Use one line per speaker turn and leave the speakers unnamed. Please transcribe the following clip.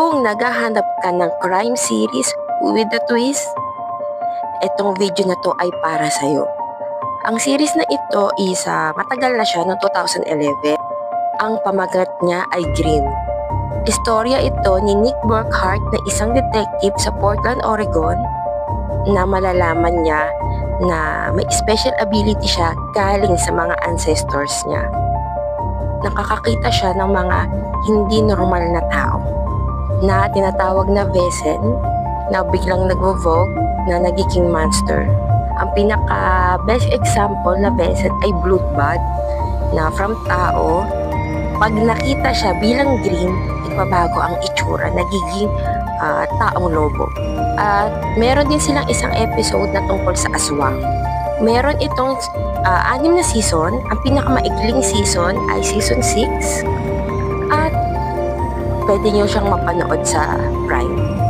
Kung naghahanap ka ng crime series with a twist, itong video na to ay para sa'yo. Ang series na ito is ah, matagal na siya noong 2011. Ang pamagat niya ay Grimm. Istorya ito ni Nick Burkhart na isang detective sa Portland, Oregon na malalaman niya na may special ability siya galing sa mga ancestors niya. Nakakakita siya ng mga hindi normal na tao na tinatawag na Vesen na biglang nagvo-vogue na nagiging monster. Ang pinaka best example na Vesen ay Bloodbath na from tao pag nakita siya bilang green, nagbabago ang itsura, nagiging ah, taong lobo. At meron din silang isang episode na tungkol sa aswang. Meron itong ah, anim na season. Ang pinakamaikling season ay season 6. At pwede nyo siyang mapanood sa Prime.